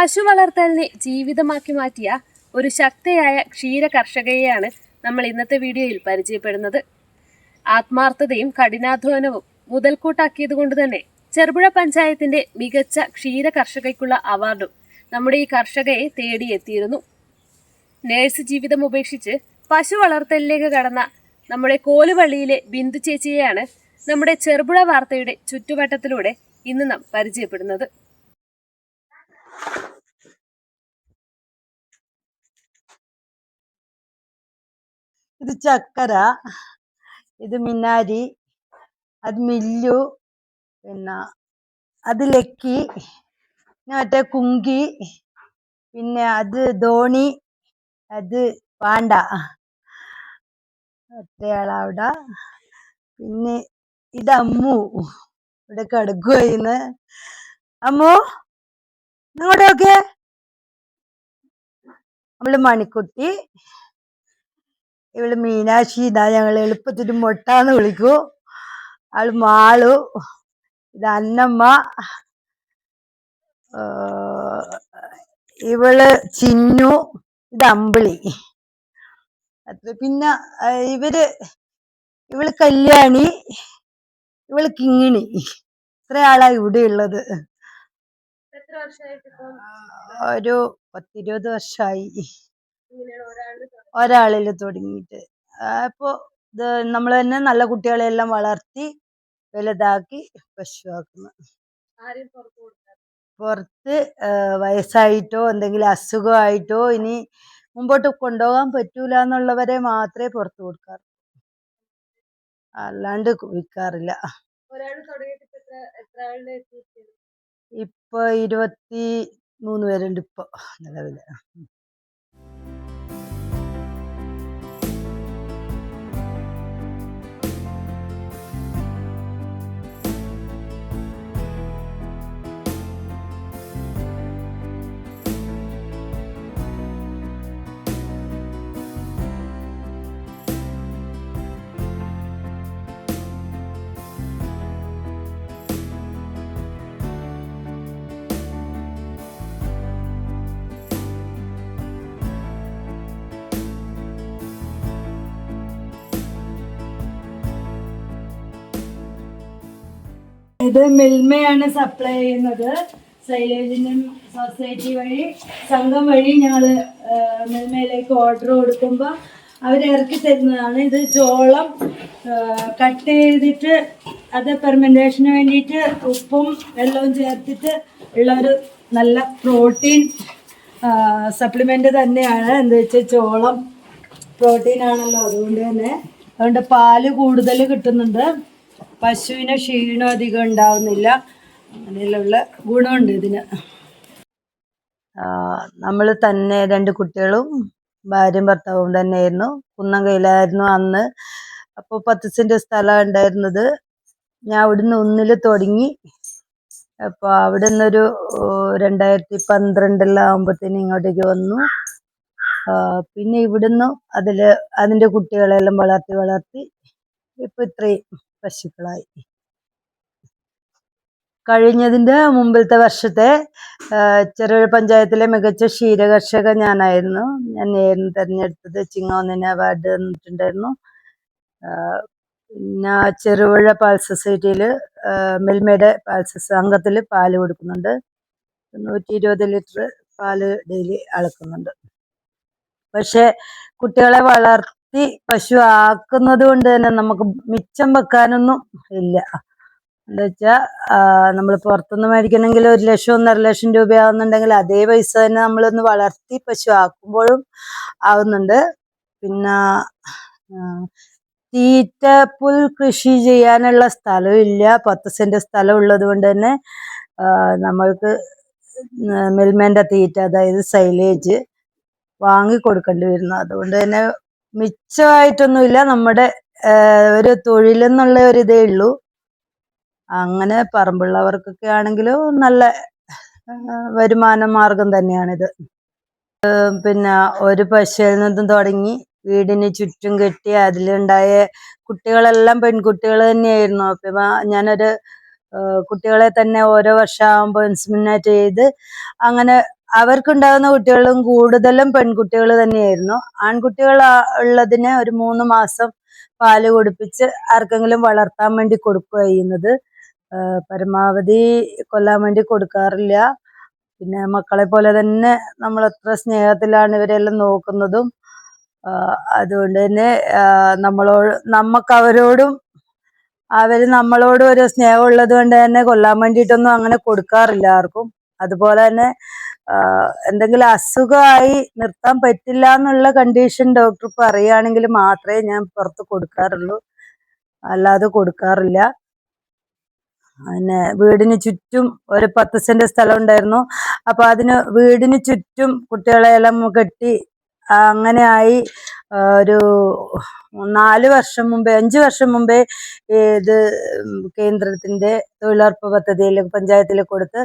പശു വളർത്തലിനെ ജീവിതമാക്കി മാറ്റിയ ഒരു ശക്തയായ ക്ഷീര കർഷകയെയാണ് നമ്മൾ ഇന്നത്തെ വീഡിയോയിൽ പരിചയപ്പെടുന്നത്. ആത്മാർത്ഥതയും കഠിനാധ്വാനവും മുതൽക്കൂട്ടാക്കിയത് കൊണ്ട് തന്നെ ചെറുപുഴ പഞ്ചായത്തിന്റെ മികച്ച ക്ഷീര കർഷകയ്ക്കുള്ള അവാർഡും നമ്മുടെ ഈ കർഷകയെ തേടിയെത്തിയിരുന്നു. നേഴ്സ് ജീവിതം ഉപേക്ഷിച്ച് പശു വളർത്തലിലേക്ക് കടന്ന നമ്മുടെ കോലുവള്ളിയിലെ ബിന്ദു ചേച്ചിയെയാണ് നമ്മുടെ ചെറുപുഴ വാർത്തയുടെ ചുറ്റുവട്ടത്തിലൂടെ ഇന്ന് നാം പരിചയപ്പെടുന്നത്. ഇത് ചക്കര ഇത് മിന്നാരി അത് മില്ലു പിന്നെ അത് ലക്കി മറ്റേ കുങ്കി പിന്നെ അത് ധോണി അത് പാണ്ട. ഒറ്റയാളവിടെ പിന്നെ ഇത് അമ്മു. ഇവിടെ കിടക്കുക അമ്മു ഒക്കെ നമ്മൾ മണിക്കുട്ടി. ഇവൾ മീനാക്ഷി ഇതാ ഞങ്ങൾ എളുപ്പത്തിൽ മൊട്ടാന്ന് വിളിക്കൂ. അവൾ മാളു ഇത് അന്നമ്മ. ഇവൾ ചിന്നു ഇത് അമ്പിളി. അത്ര പിന്നെ ഇവർ ഇവൾ കല്യാണി ഇവൾ കിങ്ങിണി. ഇത്ര ആളാ ഇവിടെ ഉള്ളത്. ഒരു പത്തിരുപത് വർഷമായി ഒരാളിൽ തുടങ്ങിയിട്ട്. അപ്പോ ഇത് നമ്മൾ തന്നെ നല്ല കുട്ടികളെല്ലാം വളർത്തി വലുതാക്കി പശുവാക്കുന്നു. പുറത്തു വയസ്സായിട്ടോ എന്തെങ്കിലും അസുഖമായിട്ടോ ഇനി മുമ്പോട്ട് കൊണ്ടുപോകാൻ പറ്റൂല എന്നുള്ളവരെ മാത്രമേ പുറത്ത് കൊടുക്കാറു അല്ലാണ്ട് വിൽക്കാറില്ല ഇപ്പൊ ഇരുപത്തി മൂന്ന് പേരുണ്ട് ഇപ്പൊ നിലവിൽ. ഇത് മിൽമയാണ് സപ്ലൈ ചെയ്യുന്നത്. സൈലേജിനും സൊസൈറ്റി വഴി സംഘം വഴി ഞങ്ങൾ മിൽമയിലേക്ക് ഓർഡർ കൊടുക്കുമ്പോൾ അവർ ഇറക്കി തരുന്നതാണ്. ഇത് ചോളം കട്ട് ചെയ്തിട്ട് അത് പെർമെന്റേഷന് വേണ്ടിയിട്ട് ഉപ്പും വെള്ളവും ചേർത്തിട്ട് ഉള്ള ഒരു നല്ല പ്രോട്ടീൻ സപ്ലിമെന്റ് തന്നെയാണ്. എന്താ വെച്ചാൽ ചോളം പ്രോട്ടീൻ ആണല്ലോ. അതുകൊണ്ട് തന്നെ അതുകൊണ്ട് പാൽ കൂടുതൽ കിട്ടുന്നുണ്ട്. പശുവിന് ക്ഷീണം അധികം ഉണ്ടാവുന്നില്ല. അങ്ങനെയുള്ള ഗുണമുണ്ട് ഇതിന്. നമ്മൾ തന്നെ രണ്ട് കുട്ടികളും ഭാര്യയും ഭർത്താവും തന്നെ തന്നെയായിരുന്നു കുന്നംകൈയിലായിരുന്നു അന്ന്. അപ്പോൾ പത്ത് സെന്റ് സ്ഥലം ഉണ്ടായിരുന്നത്. ഞാൻ അവിടുന്ന് ഒന്നിൽ തുടങ്ങി. അപ്പോൾ അവിടെ നിന്നൊരു രണ്ടായിരത്തി പന്ത്രണ്ടിലാവുമ്പത്തേന് ഇങ്ങോട്ടേക്ക് വന്നു. പിന്നെ ഇവിടുന്ന് അതിൽ അതിന്റെ കുട്ടികളെല്ലാം വളർത്തി വളർത്തി ഇപ്പൊ ഇത്രയും. പശുക്കളായി. കഴിഞ്ഞതിന്റെ മുമ്പിലത്തെ വർഷത്തെ ചെറിയ പഞ്ചായത്തിലെ മികച്ച ക്ഷീരകർഷക ഞാനായിരുന്നു. ഞാൻ നേരിന് തിരഞ്ഞെടുത്തത് ചിങ്ങോന്നിന് അവാർഡ് തന്നിട്ടുണ്ടായിരുന്നു. പിന്നെ ചെറുപുഴ പാൽ സൊസൈറ്റിയിൽ മിൽമയുടെ പാൽ സംഘത്തിൽ പാൽ കൊടുക്കുന്നുണ്ട്. നൂറ്റി ഇരുപത് ലിറ്റർ പാൽ ഡെയിലി അളക്കുന്നുണ്ട്. പക്ഷെ കുട്ടികളെ വളർത്തി പശു ആക്കുന്നത് കൊണ്ട് തന്നെ നമുക്ക് മിച്ചം വെക്കാനൊന്നും ഇല്ല. എന്താ വെച്ചാൽ നമ്മൾ പുറത്തുനിന്ന് മേടിക്കണമെങ്കിൽ ഒരു ലക്ഷം ഒന്നര ലക്ഷം രൂപയാവുന്നുണ്ടെങ്കിൽ അതേ പൈസ തന്നെ നമ്മളൊന്ന് വളർത്തി പശു ആക്കുമ്പോഴും ആവുന്നുണ്ട്. പിന്നെ തീറ്റ പുൽ കൃഷി ചെയ്യാനുള്ള സ്ഥലമില്ല പത്ത് സെന്റ് സ്ഥലം ഉള്ളത് കൊണ്ട് തന്നെ നമ്മൾക്ക് മിൽമേന്റെ തീറ്റ അതായത് സൈലേജ് വാങ്ങി കൊടുക്കേണ്ടി വരുന്നു. അതുകൊണ്ട് തന്നെ മിച്ചമായിട്ടൊന്നുമില്ല. നമ്മുടെ ഒരു തൊഴിലെന്നുള്ള ഒരു ഇതേ ഉള്ളൂ. അങ്ങനെ പറമ്പുള്ളവർക്കൊക്കെ ആണെങ്കിലും നല്ല വരുമാന മാർഗം തന്നെയാണിത്. പിന്നെ ഒരു പശുവിൽ നിന്നും തുടങ്ങി വീടിന് ചുറ്റും കെട്ടി അതിലുണ്ടായ കുട്ടികളെല്ലാം പെൺകുട്ടികൾ തന്നെയായിരുന്നു. അപ്പൊ ഞാനൊരു കുട്ടികളെ തന്നെ ഓരോ വർഷമാകുമ്പോൾ ഇൻസിമിനേറ്റ് ചെയ്ത് അങ്ങനെ അവർക്കുണ്ടാകുന്ന കുട്ടികളും കൂടുതലും പെൺകുട്ടികൾ തന്നെയായിരുന്നു. ആൺകുട്ടികൾ ഉള്ളതിന് ഒരു മൂന്ന് മാസം പാൽ കൊടുപ്പിച്ച് ആർക്കെങ്കിലും വളർത്താൻ വേണ്ടി കൊടുക്കുക ചെയ്യുന്നത്. പരമാവധി കൊല്ലാൻ വേണ്ടി കൊടുക്കാറില്ല. പിന്നെ മക്കളെ പോലെ തന്നെ നമ്മൾ എത്ര സ്നേഹത്തിലാണ് ഇവരെല്ലാം നോക്കുന്നതും. അതുകൊണ്ട് തന്നെ നമ്മളോട് നമുക്ക് അവരോടും അവർ നമ്മളോടും ഒരു സ്നേഹമുള്ളത് കൊണ്ട് തന്നെ കൊല്ലാൻ വേണ്ടിയിട്ടൊന്നും അങ്ങനെ കൊടുക്കാറില്ല ആർക്കും. അതുപോലെ തന്നെ എന്തെങ്കിലും അസുഖമായി നിർത്താൻ പറ്റില്ല എന്നുള്ള കണ്ടീഷൻ ഡോക്ടർ പറയുകയാണെങ്കിൽ മാത്രമേ ഞാൻ പുറത്ത് കൊടുക്കാറുള്ളൂ. അല്ലാതെ കൊടുക്കാറില്ല. പിന്നെ വീടിന് ചുറ്റും ഒരു പത്ത് സെന്റ് സ്ഥലം ഉണ്ടായിരുന്നു. അപ്പൊ അതിന് വീടിന് ചുറ്റും കുട്ടികളെ എല്ലാം കെട്ടി അങ്ങനെ ആയി ഒരു നാല് വർഷം മുമ്പേ അഞ്ചു വർഷം മുമ്പേ ഇത് കേന്ദ്രത്തിന്റെ തൊഴിലുറപ്പ് പദ്ധതിയിൽ പഞ്ചായത്തിൽ കൊടുത്ത്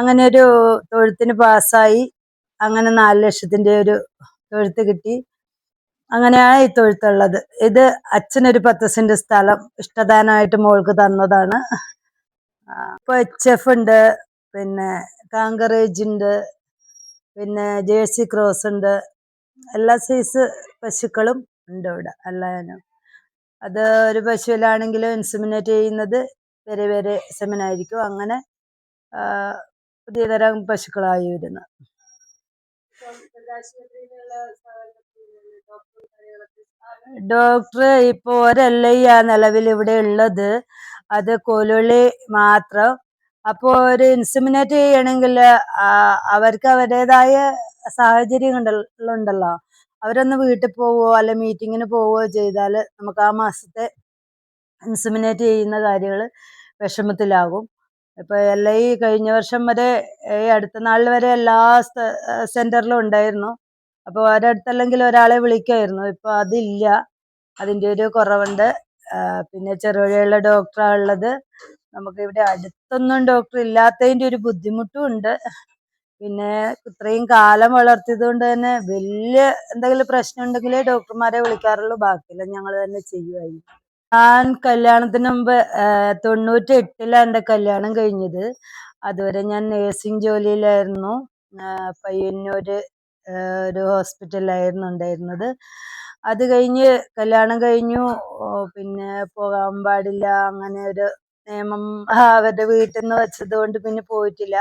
അങ്ങനെ ഒരു തൊഴുത്തിന് പാസ്സായി. അങ്ങനെ നാല് ലക്ഷത്തിന്റെ ഒരു തൊഴുത്ത് കിട്ടി. അങ്ങനെയാണ് ഈ തൊഴുത്തുള്ളത്. ഇത് അച്ഛനൊരു പത്ത് സെന്റ് സ്ഥലം ഇഷ്ടദാനമായിട്ട് മോൾക്ക് തന്നതാണ്. ഇപ്പൊ എച്ച് എഫ് ഉണ്ട് പിന്നെ കാങ്കറേജ് ഉണ്ട് പിന്നെ ജേഴ്സി ക്രോസ് ഉണ്ട്. എല്ലാ സൈസ് പശുക്കളും ഉണ്ട് ഇവിടെ എല്ലാനും അത് ഒരു പശുവിലാണെങ്കിലും ഇൻസുമിനേറ്റ് ചെയ്യുന്നത് വേറെ വേറെ സെമനായിരിക്കും. അങ്ങനെ പുതിയ തരം പശുക്കളായി വരുന്നത് ഡോക്ടർ ഇപ്പോൾ ഒരല്ല നിലവിൽ ഇവിടെ ഉള്ളത്. അത് കൊലുളി മാത്രം അപ്പോ ഒരു ഇൻസിമിനേറ്റ് ചെയ്യണമെങ്കിൽ അവർക്ക് അവരുടേതായ സാഹചര്യങ്ങളുണ്ടല്ലോ. അവരൊന്ന് വീട്ടിൽ പോവോ അല്ലെ മീറ്റിങ്ങിന് പോവോ ചെയ്താൽ നമുക്ക് ആ മാസത്തെ ഇൻസിമിനേറ്റ് ചെയ്യുന്ന കാര്യങ്ങൾ വിഷമത്തിലാകും. ഇപ്പൊ എൽ ഐ കഴിഞ്ഞ വർഷം വരെ ഈ അടുത്ത നാൾ വരെ എല്ലാ സെന്ററിലും ഉണ്ടായിരുന്നു. അപ്പോൾ ഒരടുത്തല്ലെങ്കിൽ ഒരാളെ വിളിക്കായിരുന്നു ഇപ്പൊ അതില്ല. അതിന്റെ ഒരു കുറവുണ്ട്. പിന്നെ ചെറുവഴിയുള്ള ഡോക്ടറാണ് ഉള്ളത് നമുക്ക് ഇവിടെ അടുത്തൊന്നും ഡോക്ടർ ഇല്ലാത്തതിന്റെ ഒരു ബുദ്ധിമുട്ടും ഉണ്ട്. പിന്നെ ഇത്രയും കാലം വളർത്തിയത് കൊണ്ട് തന്നെ വലിയ എന്തെങ്കിലും പ്രശ്നം ഉണ്ടെങ്കിലേ ഡോക്ടർമാരെ വിളിക്കാറുള്ളൂ. ബാക്കിയെല്ലാം ഞങ്ങൾ തന്നെ ചെയ്യുമായി ഞാൻ കല്യാണത്തിന് മുമ്പ് തൊണ്ണൂറ്റി എട്ടിലാണ് എന്റെ കല്യാണം കഴിഞ്ഞത്. അതുവരെ ഞാൻ നേഴ്സിംഗ് ജോലിയിലായിരുന്നു. പയ്യന്നൂര് ഒരു ഹോസ്പിറ്റലിലായിരുന്നു ഉണ്ടായിരുന്നത്. അത് കഴിഞ്ഞ് കല്യാണം കഴിഞ്ഞു. പിന്നെ പോകാൻ പാടില്ല. അങ്ങനെ ഒരു നിയമം അവരുടെ വീട്ടിൽ നിന്ന് വെച്ചത് കൊണ്ട് പിന്നെ പോയിട്ടില്ല.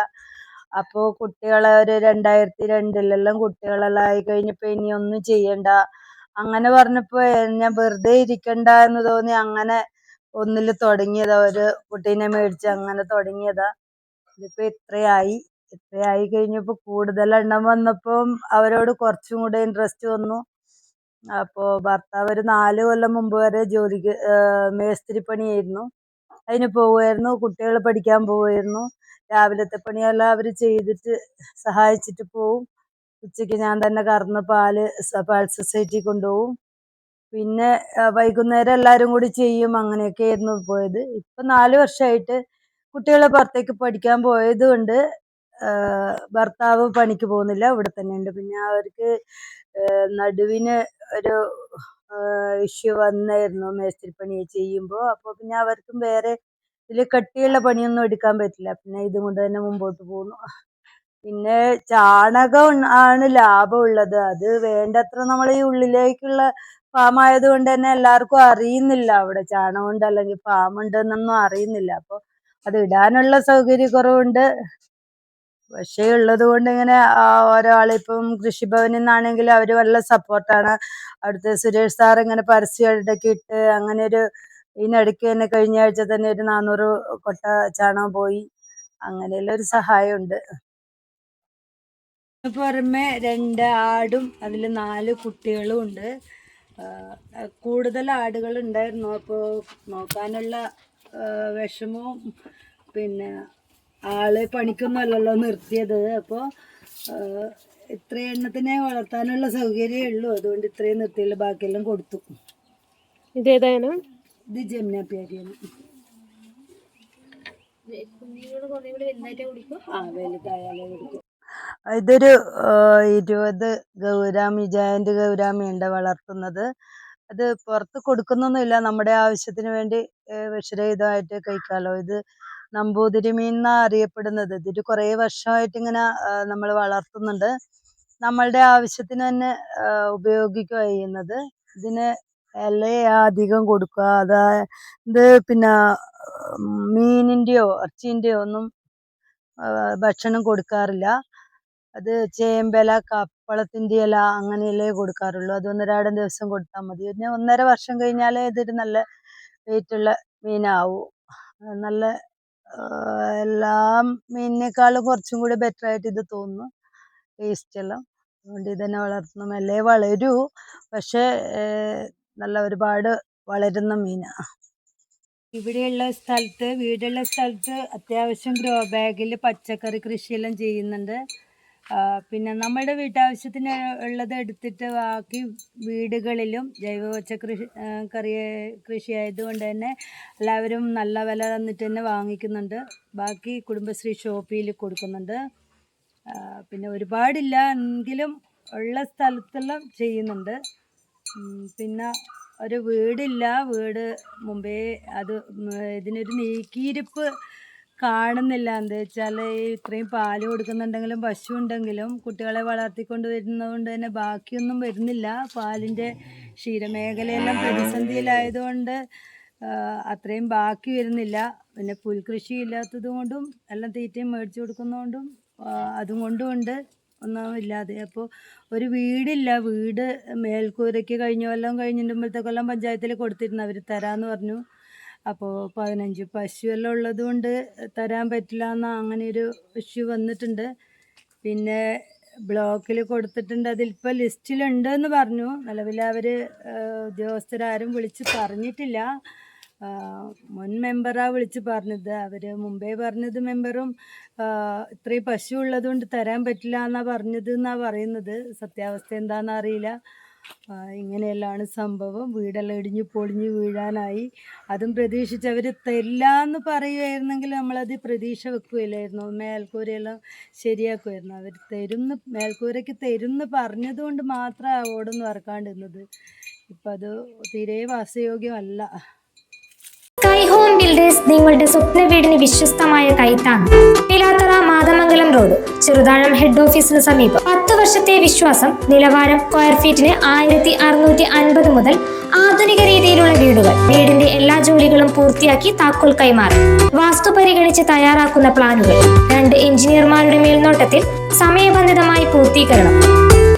അപ്പോ കുട്ടികളെ ഒരു രണ്ടായിരത്തി രണ്ടിലെല്ലാം കുട്ടികളെല്ലാം ആയി കഴിഞ്ഞപ്പോ ഇനി ഒന്നും ചെയ്യണ്ട. അങ്ങനെ പറഞ്ഞപ്പോ ഞാൻ വെറുതെ ഇരിക്കണ്ട എന്ന് തോന്നി. അങ്ങനെ ഒന്നിൽ തുടങ്ങിയതാ. ഒരു കുട്ടീനെ മേടിച്ച് അങ്ങനെ തുടങ്ങിയതാ. ഇതിപ്പോ ഇത്രയായി. ഇത്രയായി കഴിഞ്ഞപ്പോ കൂടുതൽ എണ്ണം വന്നപ്പം അവരോട് കുറച്ചും കൂടെ ഇൻട്രസ്റ്റ് വന്നു. അപ്പോ ഭർത്താവ് ഒരു നാല് കൊല്ലം മുമ്പ് വരെ ജോലിക്ക് മേസ്തിരിപ്പണിയായിരുന്നു. മേസ്തിരി പണിയായിരുന്നു അതിന് പോവുമായിരുന്നു കുട്ടികൾ പഠിക്കാൻ പോവുമായിരുന്നു രാവിലത്തെ പണിയെല്ലാം അവർ ചെയ്തിട്ട് സഹായിച്ചിട്ട് പോവും. ഉച്ചയ്ക്ക് ഞാൻ തന്നെ കറന്ന് പാൽ പാൽ സൊസൈറ്റി കൊണ്ടുപോകും പിന്നെ വൈകുന്നേരം എല്ലാവരും കൂടി ചെയ്യും. അങ്ങനെയൊക്കെ ആയിരുന്നു പോയത്. ഇപ്പൊ നാല് വർഷമായിട്ട് കുട്ടികളെ പുറത്തേക്ക് പഠിക്കാൻ പോയത് കൊണ്ട് ഭർത്താവ് പണിക്ക് പോകുന്നില്ല. ഇവിടെ തന്നെ ഉണ്ട് പിന്നെ അവർക്ക് നടുവിന് ഒരു ഇഷ്യൂ വന്നായിരുന്നു പണി ചെയ്യുമ്പോൾ അപ്പോൾ പിന്നെ അവർക്കും വേറെ ഇതിൽ കട്ടിയുള്ള പണിയൊന്നും എടുക്കാൻ പറ്റില്ല. പിന്നെ ഇതും കൊണ്ട് തന്നെ മുമ്പോട്ട് പോകുന്നു. പിന്നെ ചാണകം ആണ് ലാഭമുള്ളത് അത് വേണ്ടത്ര നമ്മൾ ഈ ഉള്ളിലേക്കുള്ള ഫാം ആയതുകൊണ്ട് തന്നെ എല്ലാവർക്കും അറിയുന്നില്ല. അവിടെ ചാണകം ഉണ്ട് അല്ലെങ്കിൽ ഫാം ഉണ്ട് എന്നൊന്നും അറിയുന്നില്ല. അപ്പോൾ അത് ഇടാനുള്ള സൗകര്യക്കുറവുണ്ട്. പക്ഷേ ഉള്ളത് കൊണ്ട് ഇങ്ങനെ ഓരോ കൃഷിഭവനിൽ നിന്നാണെങ്കിൽ അവർ നല്ല സപ്പോർട്ടാണ്. അടുത്ത സുരേഷ് സാർ ഇങ്ങനെ പരസ്യം ഇടയ്ക്ക് ഇട്ട് അങ്ങനെ ഒരു ഇതിനിടയ്ക്ക് തന്നെ കഴിഞ്ഞ ആഴ്ച തന്നെ ഒരു നാനൂറ് കൊട്ട ചാണകം പോയി. അങ്ങനെയുള്ള ഒരു സഹായമുണ്ട്. പുറമെ രണ്ട് ആടും അതിൽ നാല് കുട്ടികളും ഉണ്ട്. കൂടുതൽ ആടുകൾ ഉണ്ടായിരുന്നു അപ്പോൾ നോക്കാനുള്ള വിഷമവും പിന്നെ ആൾ പണിക്കൊന്നുമല്ലല്ലോ നിർത്തിയത്. അപ്പോൾ ഇത്ര എണ്ണത്തിനെ വളർത്താനുള്ള സൗകര്യമേ ഉള്ളൂ. അതുകൊണ്ട് ഇത്രയും നിർത്തിയില്ല ബാക്കിയെല്ലാം കൊടുത്തു. ഇതേതാണ് ഇത് ജമുനാപ്യാരിയാണ് ആ വലുതായാലേ കൊടുക്കും. ഇതൊരു ആ, ഇരുപത് ഗൗരാമി ജയന്റ് ഗൗരാമിയുണ്ട് വളർത്തുന്നത്. അത് പുറത്ത് കൊടുക്കുന്നൊന്നുമില്ല. നമ്മുടെ ആവശ്യത്തിന് വേണ്ടി വിഷരഹിതമായിട്ട് കഴിക്കാമല്ലോ ഇത് നമ്പൂതിരി മീൻ എന്നാ അറിയപ്പെടുന്നത് ഇതിൽ കുറേ വർഷമായിട്ട് ഇങ്ങനെ നമ്മൾ വളർത്തുന്നുണ്ട്. നമ്മളുടെ ആവശ്യത്തിന് തന്നെ ഉപയോഗിക്കുക ചെയ്യുന്നത്. ഇതിന് ഇല അധികം കൊടുക്കുക. അതായത് പിന്നെ മീനിന്റെയോ മീനിന്റെയോ ഇറച്ചിന്റെയോ ഒന്നും ഭക്ഷണം കൊടുക്കാറില്ല. അത് ചേമ്പില കപ്പളത്തിന്റെ ഇല അങ്ങനെയല്ലേ കൊടുക്കാറുള്ളൂ. അത് ഒന്നരാടം ദിവസം കൊടുത്താൽ മതി. പിന്നെ ഒന്നര വർഷം കഴിഞ്ഞാലേ ഇതൊരു നല്ല വെയിറ്റുള്ള മീനാവും. നല്ല എല്ലാ മീനിനേക്കാളും കുറച്ചും കൂടി ബെറ്റർ ആയിട്ട് ഇത് തോന്നുന്നു. വേസ്റ്റ് എല്ലാം. അതുകൊണ്ട് ഇതന്നെ വളർത്തണം അല്ലേ വളരൂ. പക്ഷേ നല്ല ഒരുപാട് വളരുന്ന മീനാ. ഇവിടെയുള്ള സ്ഥലത്ത് വീടുള്ള സ്ഥലത്ത് അത്യാവശ്യം ഗ്രോ ബാഗിൽ പച്ചക്കറി കൃഷിയെല്ലാം ചെയ്യുന്നുണ്ട്. പിന്നെ നമ്മുടെ വീട്ടാവശ്യത്തിന് ഉള്ളത് എടുത്തിട്ട് ബാക്കി വീടുകളിലും ജൈവ പച്ചക്കൃഷി കറി കൃഷി ആയതുകൊണ്ട് തന്നെ എല്ലാവരും നല്ല വില തന്നിട്ട് തന്നെ വാങ്ങിക്കുന്നുണ്ട്. ബാക്കി കുടുംബശ്രീ ഷോപ്പിൽ കൊടുക്കുന്നുണ്ട്. പിന്നെ ഒരുപാടില്ല എങ്കിലും ഉള്ള സ്ഥലത്തെല്ലാം ചെയ്യുന്നുണ്ട്. പിന്നെ ഒരു വീടില്ല. വീട് മുമ്പേ അത് ഇതിനൊരു നീക്കിയിരിപ്പ് കാണുന്നില്ല. എന്താ വെച്ചാൽ ഇത്രയും പാൽ കൊടുക്കുന്നുണ്ടെങ്കിലും പശു ഉണ്ടെങ്കിലും കുട്ടികളെ വളർത്തിക്കൊണ്ട് വരുന്നതുകൊണ്ട് തന്നെ ബാക്കിയൊന്നും വരുന്നില്ല. പാലിന്റെ ക്ഷീരമേഖലയെല്ലാം പ്രതിസന്ധിയിലായതുകൊണ്ട് അത്രയും ബാക്കി വരുന്നില്ല. പിന്നെ പുൽകൃഷി ഇല്ലാത്തത് കൊണ്ടും എല്ലാം തീറ്റയും മേടിച്ചു കൊടുക്കുന്നതുകൊണ്ടും അതും കൊണ്ടും ഉണ്ട് ഒന്നും ഇല്ലാതെ. അപ്പോൾ ഒരു വീടില്ല. വീട് മേൽക്കൂരയ്ക്ക് കഴിഞ്ഞ കൊല്ലം കഴിഞ്ഞിട്ടുമ്പോഴത്തെ കൊല്ലം പഞ്ചായത്തിൽ കൊടുത്തിരുന്നു. അവർ തരാമെന്ന് പറഞ്ഞു. അപ്പോൾ പതിനഞ്ച് പശു എല്ലാം ഉള്ളത് കൊണ്ട് തരാൻ പറ്റില്ല എന്ന അങ്ങനെ ഒരു ഇഷ്യൂ വന്നിട്ടുണ്ട്. പിന്നെ ബ്ലോക്കിൽ കൊടുത്തിട്ടുണ്ട്. അതിലിപ്പോൾ ലിസ്റ്റിലുണ്ട് എന്ന് പറഞ്ഞു. നിലവിൽ അവർ ഉദ്യോഗസ്ഥരാരും വിളിച്ച് പറഞ്ഞിട്ടില്ല. മുൻ മെമ്പറാ വിളിച്ച് പറഞ്ഞത്. അവർ മുമ്പേ പറഞ്ഞത് മെമ്പറും ഇത്രയും പശു ഉള്ളതുകൊണ്ട് തരാൻ പറ്റില്ല എന്നാണ് പറഞ്ഞത് എന്നാണ് പറയുന്നത്. സത്യാവസ്ഥ എന്താണെന്ന് അറിയില്ല. ഇങ്ങനെയെല്ലാണ് സംഭവം. വീടെല്ലാം ഇടിഞ്ഞ് പൊളിഞ്ഞ് വീഴാനായി. അതും പ്രതീക്ഷിച്ച് അവർ തരില്ലാന്ന് പറയുമായിരുന്നെങ്കിൽ നമ്മളത് പ്രതീക്ഷ വെക്കുകയില്ലായിരുന്നു മേൽക്കൂരയെല്ലാം ശരിയാക്കുമായിരുന്നു അവർ തരുന്ന് മേൽക്കൂരയ്ക്ക് തരുന്ന് പറഞ്ഞതുകൊണ്ട് മാത്രമാണ് ഓടൊന്നും ഇറക്കാണ്ടിരുന്നത് ഇപ്പം അത് തീരെ വാസയോഗ്യമല്ല. സ്കൈ ഹോം ബിൽഡേഴ്സ് നിങ്ങളുടെ സ്വപ്ന വീടിന് വിശ്വസ്തമായ കൈത്താണ് പിലാത്തറ മാതമംഗലം റോഡ് ചെറുതാഴം ഹെഡ് ഓഫീസിന് സമീപം. പത്ത് വർഷത്തെ വിശ്വാസം നിലവാരം സ്ക്വയർ ഫീറ്റിന് ആയിരത്തി അറുന്നൂറ്റി അൻപത് മുതൽ ആധുനിക രീതിയിലുള്ള വീടുകൾ. വീടിന്റെ എല്ലാ ജോലികളും പൂർത്തിയാക്കി താക്കോൽ കൈമാറി. വാസ്തു പരിഗണിച്ച് തയ്യാറാക്കുന്ന പ്ലാനുകൾ. രണ്ട് എഞ്ചിനീയർമാരുടെ മേൽനോട്ടത്തിൽ സമയബന്ധിതമായി പൂർത്തീകരണം.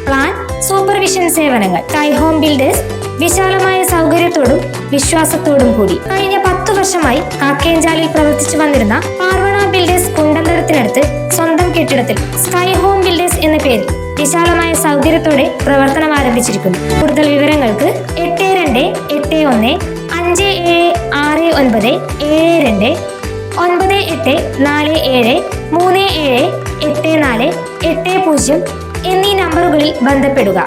പ്ലാൻ സൂപ്പർവിഷൻ സേവനങ്ങൾ. കൈ ഹോം ബിൽഡേഴ്സ് വിശാലമായ സൗകര്യത്തോടും വിശ്വാസത്തോടും കൂടി. കഴിഞ്ഞ പത്തു വർഷമായി കാക്കേഞ്ചാലിൽ പ്രവർത്തിച്ചു വന്നിരുന്ന പാർവണ ബിൽഡേഴ്സ് കുണ്ടന്തരത്തിനടുത്ത് സ്വന്തം കെട്ടിടത്തിൽ സ്കൈ ഹോം ബിൽഡേഴ്സ് എന്ന പേരിൽ വിശാലമായ സൗകര്യത്തോടെ പ്രവർത്തനം ആരംഭിച്ചിരിക്കുന്നു. കൂടുതൽ വിവരങ്ങൾക്ക് എട്ട് രണ്ട് എട്ട് ഒന്ന് അഞ്ച് ഏഴ് ആറ് ഒൻപത് ഏഴ് രണ്ട് ഒൻപത് എട്ട് നാല് ഏഴ് മൂന്ന് ഏഴ് എട്ട് നാല് എട്ട് പൂജ്യം എന്നീ നമ്പറുകളിൽ ബന്ധപ്പെടുക.